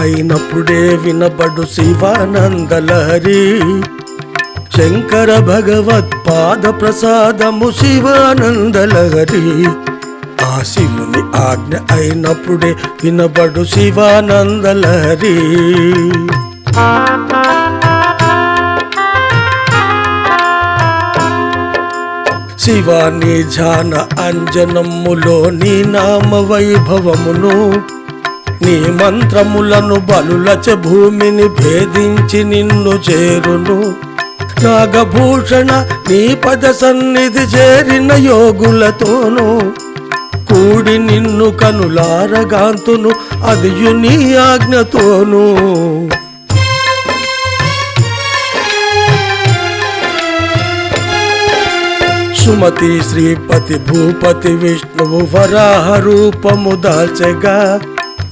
అయినప్పుడే వినబడు శివానందలహరి. శంకర భగవత్ పాద ప్రసాదము శివానందలహరి. ఆ శివుని ఆజ్ఞ అయినప్పుడే వినబడు శివానందలహరి. శివాని ధ్యాన అంజనమ్ములో నీ నామ వైభవమును నీ మంత్రములను బలులచ భూమిని భేదించి నిన్ను చేరును. నాగభూషణ నీ పద సన్నిధి చేరిన యోగులతోనూ కూడి నిన్ను కనులారగాంతును అదియు నీ ఆజ్ఞతోనూ. సుమతి శ్రీపతి భూపతి విష్ణువు వరాహ రూపము దాల్చగా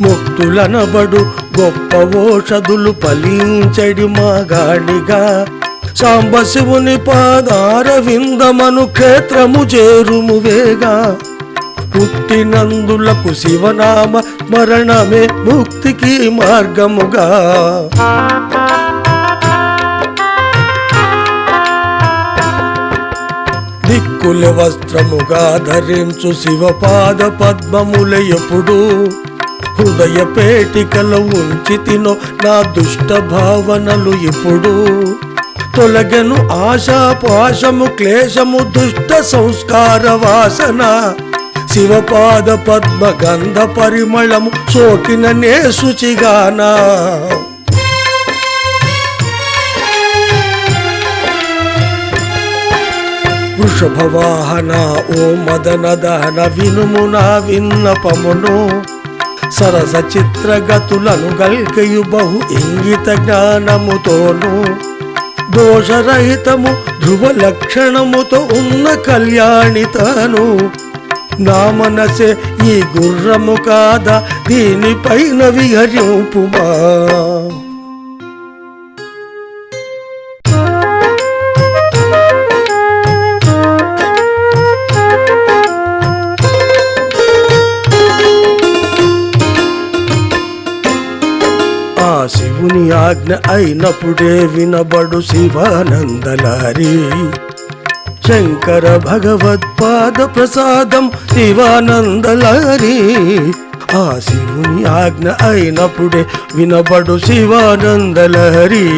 ముక్తులనబడు గొప్ప ఓషధులు ఫలించడి మాగాడిగా సాంబశివుని పాదార విందమను క్షేత్రము చేరుము వేగా. పుట్టినందులకు శివనామ మరణమే ముక్తికి మార్గముగా. దిక్కుల వస్త్రముగా ధరించు శివపాద పద్మముల ఎప్పుడు. హృదయ పేటికలో ఉంచి తినో నా దుష్ట భావనలు ఇప్పుడు. తొలగను ఆశా పాశము క్లేశము దుష్ట సంస్కార వాసన. శివపాద పద్మ గంధ పరిమళము సోకిన నే శుచిగానా. వృషభవాహన ఓ మదన దహన వినుము నా విన్నపమును. సరసచిత్రగతులను గల్కయు బహు ఇంగిత జ్ఞానముతోను. దోషరహితము ధ్రువ లక్షణముతో ఉన్న కళ్యాణితను నా మనసే ఈ గుర్రము కాదా? దీనిపైన విహరింపుమా? శివుని అయినప్పుడే వినబడు శివానందలారి. శంకర భగవత్పాద ప్రసాదం శివానందలారి. ఆ శివుని ఆజ్ఞ అయినప్పుడే వినబడు శివానందలహరి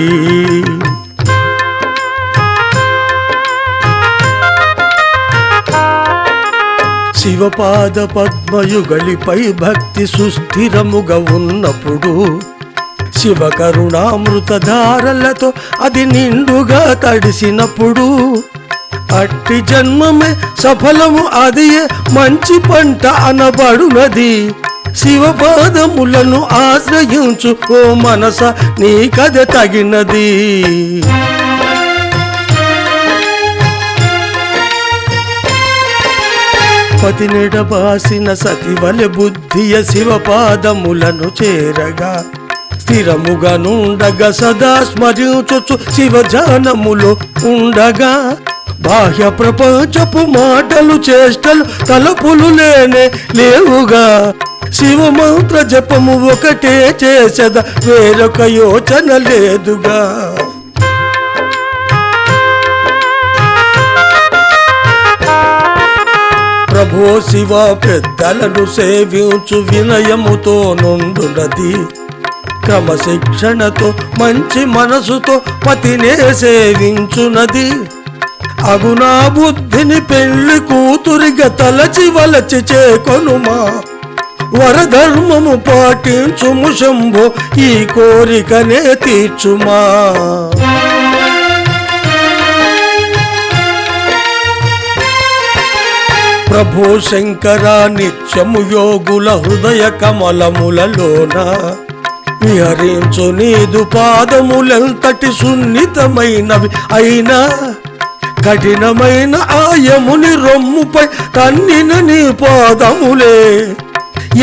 శివపాద పద్మయుగలిపై భక్తి సుస్థిరముగా ఉన్నప్పుడు శివ కరుణామృతధారలతో అది నిండుగా తడిసినప్పుడు అట్టి జన్మమే సఫలము అది మంచి పంట అనబడునది. శివపాదములను ఆశ్రయించు ఓ మనస నీ కథ తగినది. పతినెడబాసిన సతివలె బుద్ధియ శివపాదములను చేరగా స్థిరముగా నుండగా సదా స్మరించుచు శివజానములో ఉండగా. బాహ్య ప్రపంచపు మాటలు చేష్టలు తలపులు లేనే లేవుగా. శివ మంత్ర జపము ఒకటే చేసద వేరొక యోచన లేదుగా. ప్రభో శివ పెద్దలను సేవించు వినయముతో నుండునది. క్రమశిక్షణతో మంచి మనసుతో పతినే సేవించునది. అగునా బుద్ధిని పెళ్ళి కూతురిగా తలచి వలచి చేకొనుమా? వరధర్మము పాటించుము శంభో ఈ కోరికనే తీర్చుమా? ప్రభో శంకరా నిత్యము యోగుల హృదయ కమలములలోనా విహరించు నీదు పాదములెంతటి సున్నితమైనవి అయినా కఠినమైన ఆయముని రొమ్ముపై తన్నిన నీ పాదములే.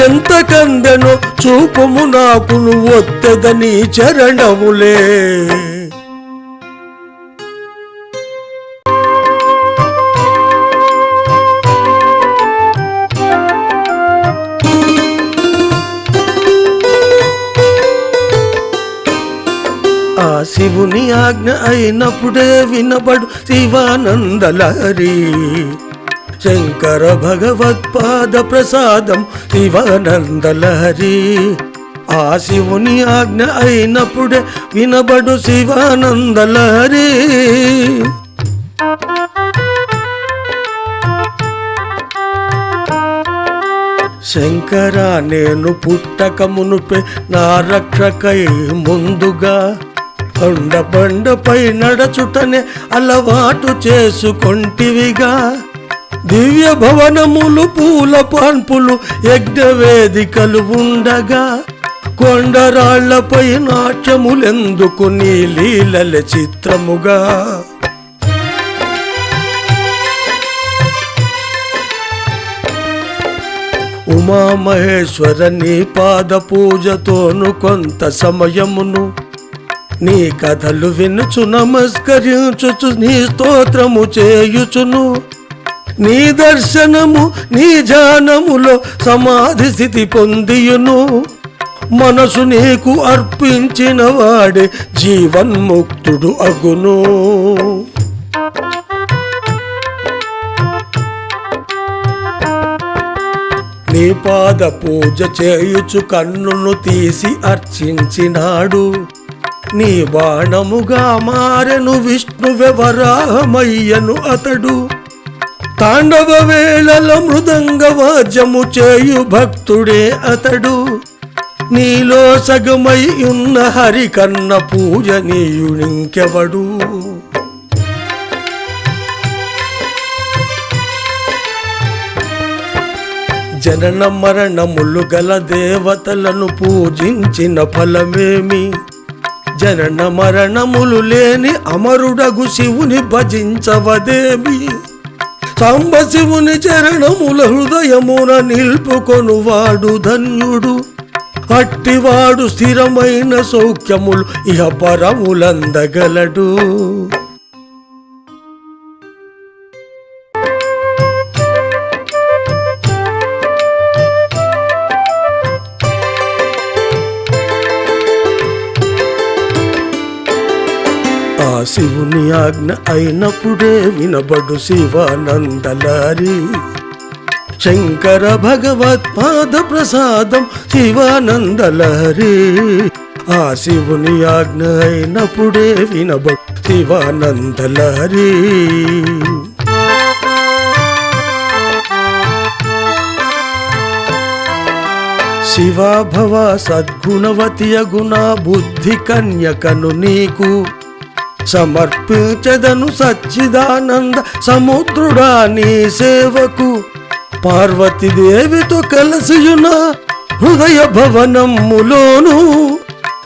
ఎంత కందెనో చూపుము నాకు నువ్వొత్తదని చరణములే. శివుని ఆజ్ఞ అయినప్పుడే వినబడు శివానందలహరి. శంకర భగవత్పాద ప్రసాదం శివానందలహరి. ఆ శివుని ఆజ్ఞ అయినప్పుడే వినబడు శివానందలహరి. శంకర నేను పుట్టక మునుపే నా రక్షకై ముందుగా కొండ బండపై నడచుటనే అలవాటు చేసుకొంటివిగా. దివ్య భవనములు పూల పాన్పులు యజ్ఞవేదికలు ఉండగా. కొండరాళ్ళపై నాట్యములెందుకు నీ లీలల చిత్రముగా? ఉమామహేశ్వర నీ పాద పూజతోను కొంత సమయమును నీ కథలు వినుచు నమస్కరించుచు నీ స్తోత్రము చేయుచును. నీ దర్శనము నీ జానములో సమాధి స్థితి పొందియును. మనసు నీకు అర్పించిన వాడే జీవన్ముక్తుడు అగును. నీ పాద పూజ చేయుచు కన్నును తీసి అర్చించినాడు. నీ బాణముగా మారెను విష్ణువెవరామయ్యను అతడు. తాండవ వేళల మృదంగ వాద్యము చేయు భక్తుడే అతడు. నీలో సగమై ఉన్న హరికన్న పూజనీయునింకెవడు జనన మరణములు గల దేవతలను పూజించిన ఫలమేమి? జనన మరణములు లేని అమరుడగు శివుని భజించవదేమి? సాంబ శివుని చరణముల హృదయమున నిల్పుకొనువాడు ధన్యుడు. అట్టివాడు స్థిరమైన సౌఖ్యములు ఇహ పరములందగలడు. శివుని ఆజ్ఞ అయినప్పుడే వినబడు శివానందలారి. శంకర భగవత్పాద ప్రసాదం శివానందలహరి ఆ శివుని ఆజ్ఞ అయినప్పుడే వినబడు శివానందలహరి శివాభవ సద్గుణవతి గుణ బుద్ధి కన్యకను నీకు సమర్పించదను సచ్చిదానంద సముద్రుడా నీ సేవకు. పార్వతీదేవితో కలసియున హృదయ భవనములోను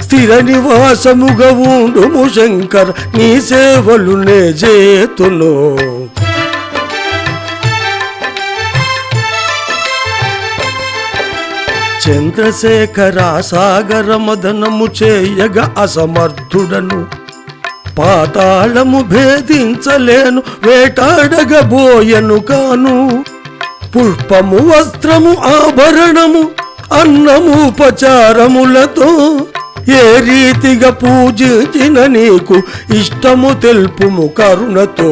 స్థిర నివాసముగా ఉండుము శంకర నీ సేవలు నే చేతును. చంద్రశేఖర సాగర మదనము చేయగ అసమర్థుడను పాతాళము భేదించలేను వేటాడగబోయను కాను. పుష్పము వస్త్రము ఆభరణము అన్నము ఉపచారములతో ఏ రీతిగా పూజించిన నీకు ఇష్టము తెలుపుము కరుణతో.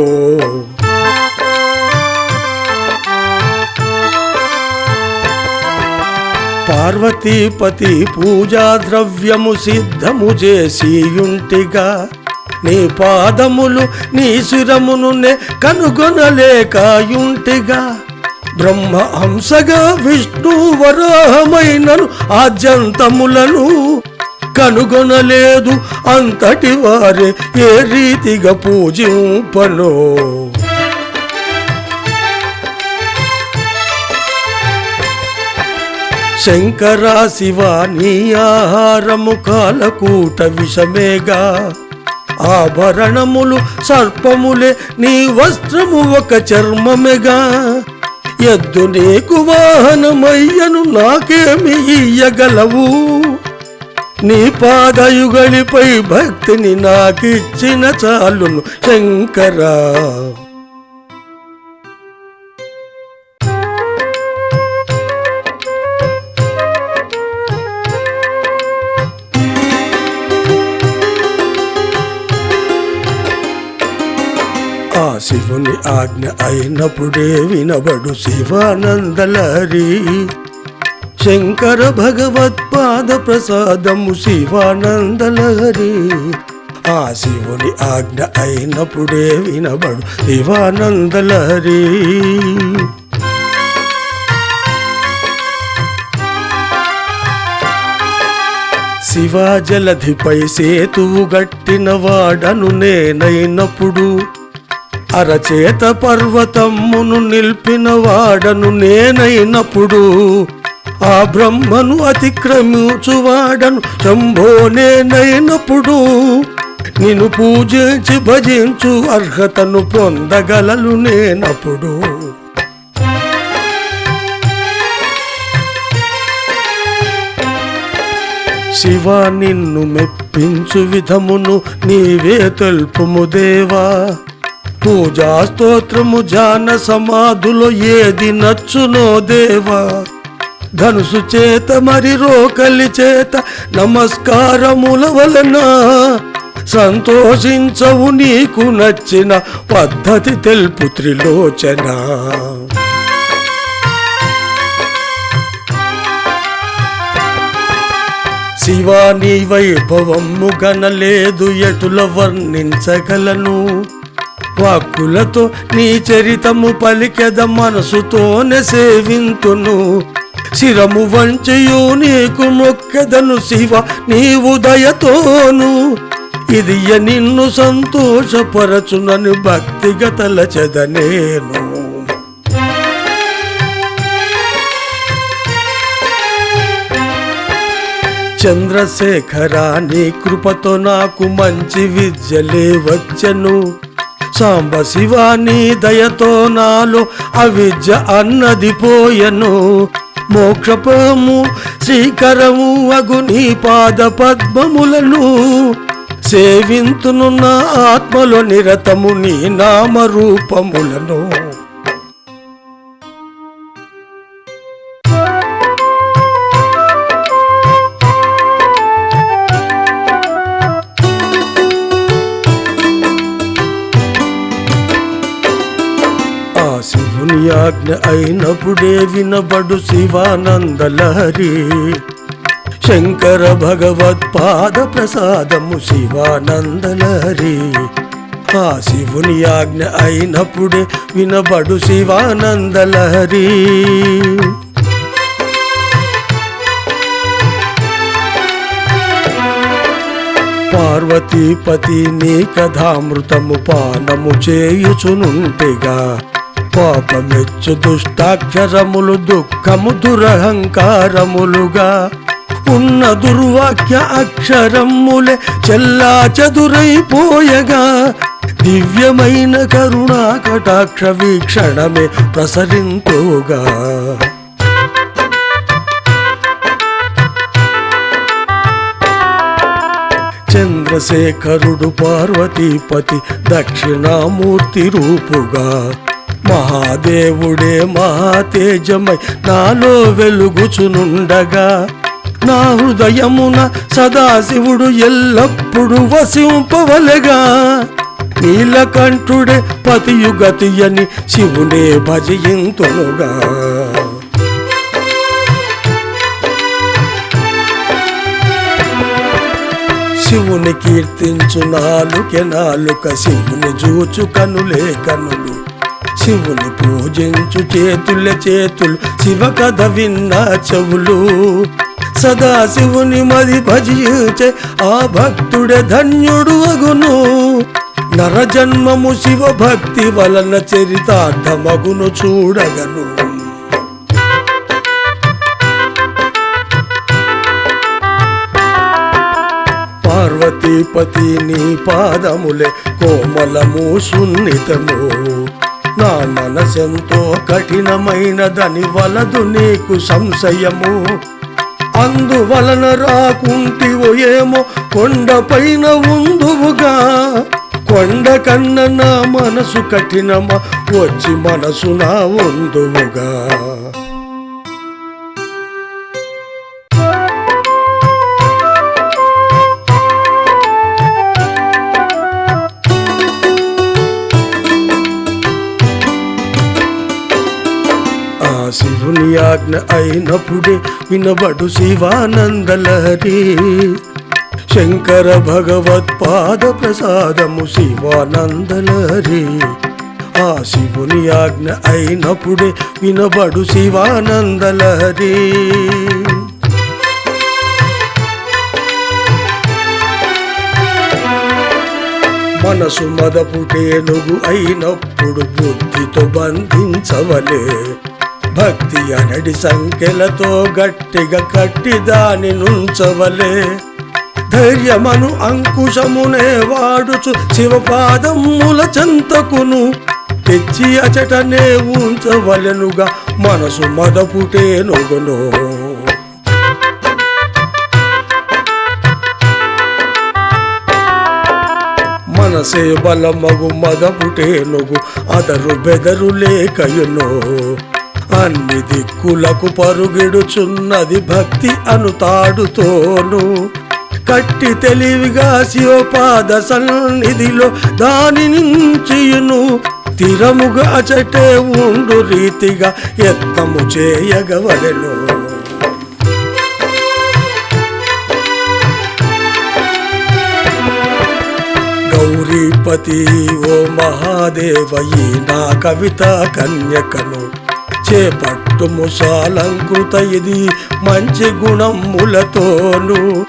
పార్వతీపతి పూజా ద్రవ్యము సిద్ధము చేసియుంటిగా నీ పాదములు నీ శిరమును కనుగొనలేకాయుంటిగా. బ్రహ్మ హంసగా విష్ణు వరాహమైనను ఆద్యంతములను కనుగొనలేదు. అంతటి వారే ఏ రీతిగా పూజింపనో? శంకరా శివ నీ ఆహారము కాలకూట విషమేగా. ఆభరణములు సర్పములే నీ వస్త్రము ఒక చర్మమెగా. ఎద్దు నీకు వాహనమయ్యను నాకేమి ఇయ్యగలవు? నీ పాదయుగలిపై భక్తిని నాకిచ్చిన చాలును శంకరా. ఆ శివుని ఆజ్ఞ అయినప్పుడే వినబడు శివానందలహరి శంకర భగవత్పాద ప్రసాదము శివానందలహరి ఆ శివుని ఆజ్ఞ అయినప్పుడే వినబడు శివానందలహరి శివాజలధిపై సేతువు గట్టిన వాడను నేనైనప్పుడు అరచేత పర్వతమ్మును నిల్పిన వాడను నేనైనప్పుడు ఆ బ్రహ్మను అతిక్రమించువాడను శంభో నేనైనప్పుడు నిన్ను పూజించి భజించు అర్హతను పొందగలలు నేనప్పుడు. శివ నిన్ను మెప్పించు విధమును నీవే తెలుపుము దేవా. పూజా స్తోత్రము జాన సమాధులో ఏది నచ్చునో దేవా? ధనుసు చేత మరి రోకలి చేత నమస్కారముల వలన సంతోషించవు నీకు నచ్చిన పద్ధతి తెలుపు త్రిలోచన. శివాని వైభవము గనలేదు ఎటుల వర్ణించగలను? వాక్కులతో నీ చరితము పలికెద మనసుతోనే సేవింతును. శిరము వంచయు నీకు మొక్కెదను శివ నీవు దయతోను ఇది నిన్ను సంతోషపరచునని భక్తిగా తలచెదనేను చంద్రశేఖర నీ కృపతో నాకు మంచి విద్యలే వచ్చను. సాంబ శివాని దయతో నాలో అవిద్య అన్నది పోయను. మోక్షపము శ్రీకరము అగుని పాద పద్మములను. సేవింతును నా ఆత్మలో నిరతము నీ నామరూపములను. శివుని అయినప్పుడే వినబడు శివానందలహరి శంకర భగవత్పాద ప్రసాదము శివానందలహరి ఆ శివుని ఆజ్ఞ అయినప్పుడే వినబడు శివానందలహరి పార్వతీపతి నీ కథామృతము పానము చేయుచునుంటిగా పాపమెచ్చు దుష్టాక్షరములు దుఃఖము దురహంకారములుగా. ఉన్న దుర్వాక్య అక్షరములే చెల్లా చదురైపోయగా. దివ్యమైన కరుణా కటాక్ష వీక్షణమే ప్రసరింతుగా. చంద్రశేఖరుడు పార్వతీపతి దక్షిణామూర్తి రూపుగా. మహాదేవుడే మహాతేజమై నాలో వెలుగుచునుండగా. నా హృదయమున సదాశివుడు ఎల్లప్పుడూ వసింపవలగా. నీలకంఠుడే పతియుగతి అని శివునే భజయింతునుగా శివుని కీర్తించు నాలుకే నాలుక శివుని జూచు కనులే కనులు. శివుని పూజించు చేతుల చేతులు శివ కథ విన్న చెవులు. సదా శివుని మది భజించే ఆ భక్తుడే ధన్యుడు అగును. నరజన్మము శివ భక్తి వలన చరితార్థమగును చూడగను. పార్వతీపతి నీ పాదములే కోమలము సున్నితము. నా మనసెంతో కఠినమైనదని వలదు నీకు సంశయము. అందువలన రాకుంటివో ఏమో కొండపైన ఉందువుగా. కొండ కన్న నా మనసు కఠినమా వచ్చి మనసు నా ఉందువుగా. ఆజ్ఞ అయినప్పుడే వినబడు శివానందలహరి శంకర భగవత్పాద ప్రసాదము శివానందలహరి ఆ శివుని ఆజ్ఞ అయినప్పుడే వినబడు శివానందలహరి మనసు మదపుటేనుగు అయినప్పుడు బుద్ధితో బంధించవలే. భక్తి అనడి సంఖ్యలతో గట్టిగా కట్టి దాని నుంచవలే. ధైర్యమను అంకుశమునే వాడుచు శివపాదముల చెంతకును. తెచ్చి అచటనే ఉంచవలెనుగా మనసు మదపుటేనుగును మనసే బలమగు మదపుటేనుగు అదరు బెదరు లేకయునో అన్ని దిక్కులకు పరుగిడుచున్నది భక్తి అనుతాడుతోను. కట్టి తెలివిగా శివపాద సన్నిధిలో దాని నుంచియును స్థిరముగా అచటే ఉండు రీతిగా యత్నము చేయగవలెను. గౌరీపతి ఓ మహాదేవయి నా కవిత కన్యకను చేపట్టు ముసాలంకృత ఇది మంచి గుణములతోను.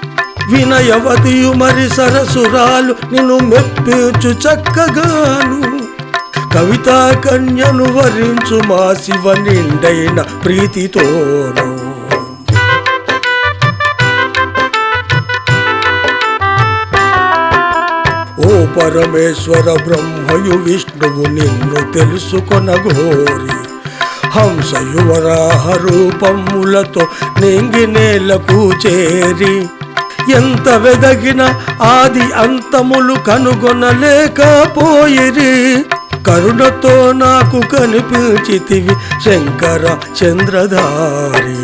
వినయవతియు మరి సరసురాలు నిన్ను మెప్పించు చక్కగాను. కవితా కన్యను వరించు మా శివ నిండైన ప్రీతితోను. ఓ పరమేశ్వర బ్రహ్మయు విష్ణువు నిన్ను తెలుసుకొనగోరి. హంసయువరాహ రూపములతో నింగి నేలకు చేరి ఎంత వెదగిన ఆది అంతములు కనుగొనలేకపోయిరి. కరుణతో నాకు కనిపించితివి శంకర చంద్రధారి.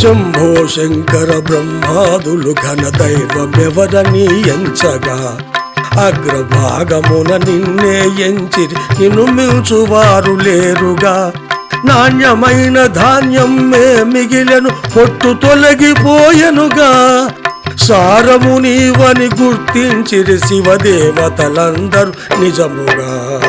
శంభో శంకర బ్రహ్మాదులు ఘన దైవమెవరని ఎంచగా అగ్రభాగమున నిన్నే ఎంచిరి నిన్ను మించువారు లేరుగా. నాణ్యమైన ధాన్యం మే మిగిలెను పొట్టు తొలగిపోయెనుగా. సారము నీవని గుర్తించిరి శివదేవతలందరూ నిజముగా.